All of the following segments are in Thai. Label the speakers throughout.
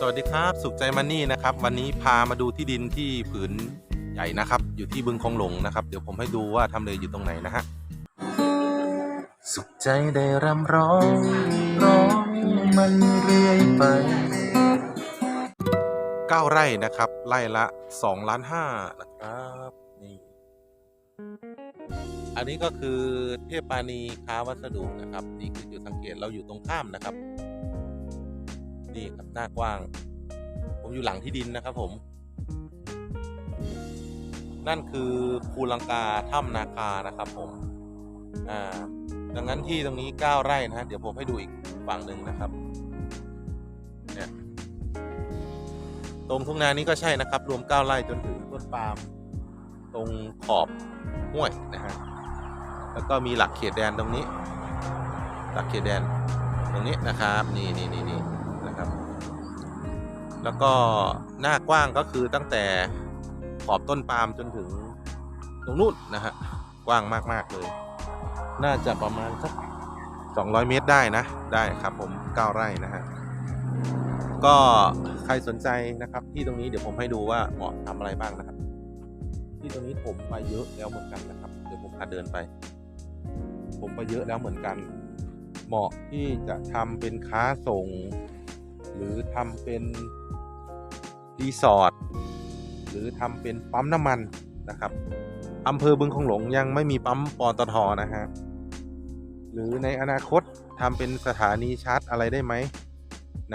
Speaker 1: สวัสดีครับ สุขใจมันนี่นะครับ วันนี้พามาดูที่ดินที่ผืนใหญ่นะครับ อยู่ที่บึงคงหลงนะครับ เดี๋ยวผมให้ดูว่าทำเลอยู่ตรงไหนนะฮะ สุขใจได้รำร้องร้องมันเรื่อยไปเก้าไร่นะครับ ไร่ละสองล้านห้านะครับนี่อันนี้ก็คือเทพปานีค้าวัสดุนะครับนี่คือจุดสังเกตเราอยู่ตรงข้ามนะครับ นี่ครับหน้ากว้าง ผมอยู่หลังที่ดินนะครับผม นั่นคือภูลังกาถ้ำนาคานะครับผมอ่าดังนั้นที่ตรงนี้ 9 ไร่นะฮะเดี๋ยวผมให้ดูอีกฝั่งหนึ่งนะครับเนี่ยตรงทุ่งนานี้ก็ใช่นะครับ รวม 9 ไร่จนถึงต้นปาล์มตรงขอบห้วยนะฮะแล้วก็มีหลักเขตแดนตรงนี้ หลักเขตแดนตรงนี้นะครับ นี่นี่นี่นี่ แล้วก็หน้ากว้างก็คือตั้งแต่ขอบต้นปาล์มจนถึงตรงนู้นนะฮะกว้างมากๆเลย น่าจะประมาณสัก 200 เมตรได้นะ ได้ครับผม 9 ไร่นะฮะ ก็ใครสนใจนะครับ ที่ตรงนี้เดี๋ยวผมให้ดูว่าเหมาะทำอะไรบ้างนะครับ ที่ตรงนี้ผมไปเยอะแล้วเหมือนกันนะครับ เดี๋ยวผมพาเดินไป ผมไปเยอะแล้วเหมือนกัน เหมาะที่จะทำเป็นค้าส่ง หรือทำเป็น รีสอร์ทหรือทำเป็นปั๊มน้ำมันนะครับอำเภอบึงคงหลงยังไม่มีปั๊มปตทนะฮะหรือในอนาคตทำเป็นสถานีชาร์จอะไรได้ไหม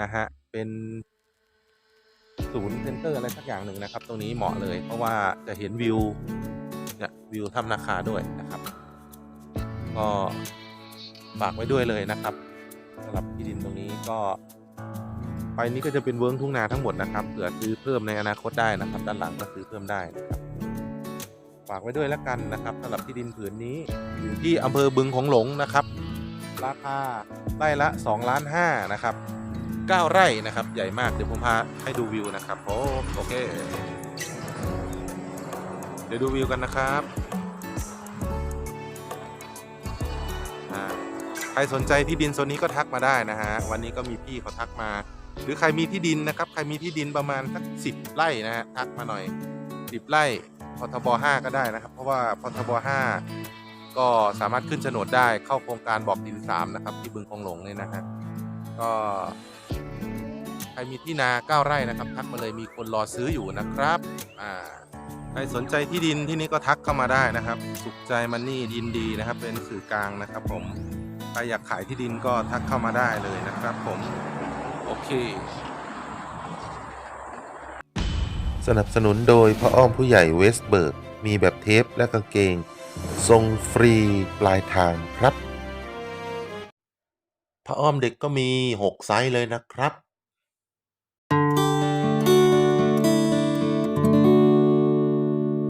Speaker 1: นะฮะเป็นศูนย์เซ็นเตอร์อะไรสักอย่างหนึ่งนะครับ ตรงนี้เหมาะเลย เพราะว่าจะเห็นวิวเนี่ยวิวถ้ำนาคาด้วยนะครับ ก็ฝากไว้ด้วยเลยนะครับสำหรับที่ดินตรงนี้ก็ ไปนี้ก็จะเป็นเวิร์กทุ่งนาทั้งหมดนะครับเผื่อซื้อเพิ่มในอนาคตได้นะครับ ด้านหลังก็ซื้อเพิ่มได้นะครับฝากไว้ด้วยแล้วกันนะครับสำหรับที่ดินผืนนี้อยู่ที่อำเภอบึงของหลงนะครับ ราคาไร่ละ2ล้าน5นะครับ9ไร่นะครับ ใหญ่มากเดี๋ยวผมพาให้ดูวิวนะครับโอโอเคเดี๋ยวดูวิวกันนะครับใครสนใจที่ดินโซนนี้ก็ทักมาได้นะฮะวันนี้ก็มีพี่เขาทักมา หรือใครมีที่ดินนะครับ ใครมีที่ดินประมาณสักสิบไร่นะฮะทักมาหน่อยสิบไร่พทบห้าก็ได้นะครับ เพราะว่าพทบห้าก็สามารถขึ้นโฉนดได้เข้าโครงการบอกดินสามนะครับ ที่บึงคงหลงเนี่ยนะฮะก็ใครมีที่นาเก้าไร่นะครับ ทักมาเลยมีคนรอซื้ออยู่นะครับอ่าใครสนใจที่ดินที่นี่ก็ทักเข้ามาได้นะครับ สุขใจมันนี่ดินดีนะครับ เป็นสื่อกลางนะครับ ผมใครอยากขายที่ดินก็ทักเข้ามาได้เลยนะครับ ผม อเค
Speaker 2: สนับสนุนโดยพระอ้อมผู้ใหญ่เวสเบิร์ก มีแบบเทปและกางเกง ทรงฟรีปลายทางครับ
Speaker 1: พระอ้อมเด็กก็มี 6 ไซส์เลยนะครับ